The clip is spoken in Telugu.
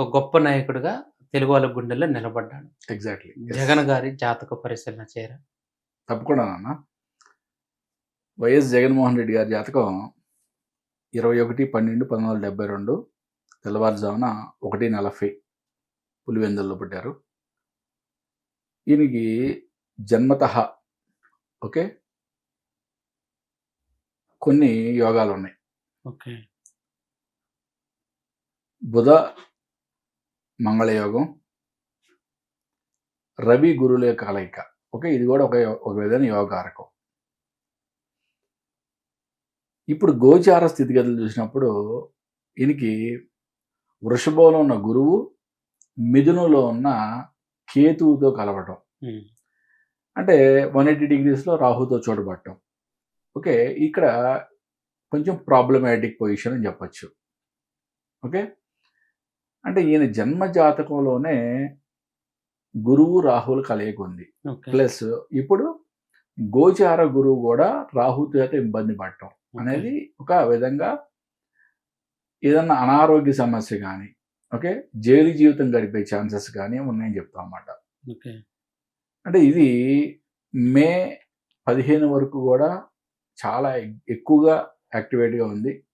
ఒక గొప్ప నాయకుడిగా తెలుగు వాళ్ళ గుండెల్లో నిలబడ్డాడు. ఎగ్జాక్ట్లీ జగన్ గారి జాతక పరిశీలన చేయరా తప్పకుండా నాన్న. వైఎస్ జగన్మోహన్ రెడ్డి గారి జాతకం ఇరవై ఒకటి పన్నెండు పంతొమ్మిది వందల డెబ్బై రెండు తెల్లవారుజామున ఒకటి నలభై పులివెందుల్లో పుట్టారు. ఈయనకి జన్మత ఓకే? కొన్ని యోగాలు ఉన్నాయి ఓకే. బుధ మంగళయోగం రవి గురువుల కలయిక. ఓకే ఇది కూడా ఒక ఒక విధమైన యోగారకం ఇప్పుడు గోచార స్థితిగతులు చూసినప్పుడు ఈయనకి వృషభంలో ఉన్న గురువు మిథునంలో ఉన్న కేతువుతో కలవటం. అంటే వన్ ఎయిటీ డిగ్రీస్లో రాహుతో చూడబట్టం ఓకే ఇక్కడ కొంచెం ప్రాబ్లమాటిక్ పొజిషన్ అని చెప్పచ్చు. ఓకే అంటే ఈయన జన్మ జాతకంలోనే గురువు రాహుల కలయిక ఉంది. ప్లస్ ఇప్పుడు గోచార గురువు కూడా రాహుతో అయితే ఇబ్బంది పడటం. అనేది ఒక విధంగా ఏదన్నా అనారోగ్య సమస్య కానీ ఓకే జైలు జీవితం గడిపే ఛాన్సెస్ కానీ ఉన్నాయని చెప్తాం అన్నమాట. అంటే ఇది మే పదిహేను వరకు కూడా చాలా ఎక్- ఎక్కువగా యాక్టివేట్గా ఉంది.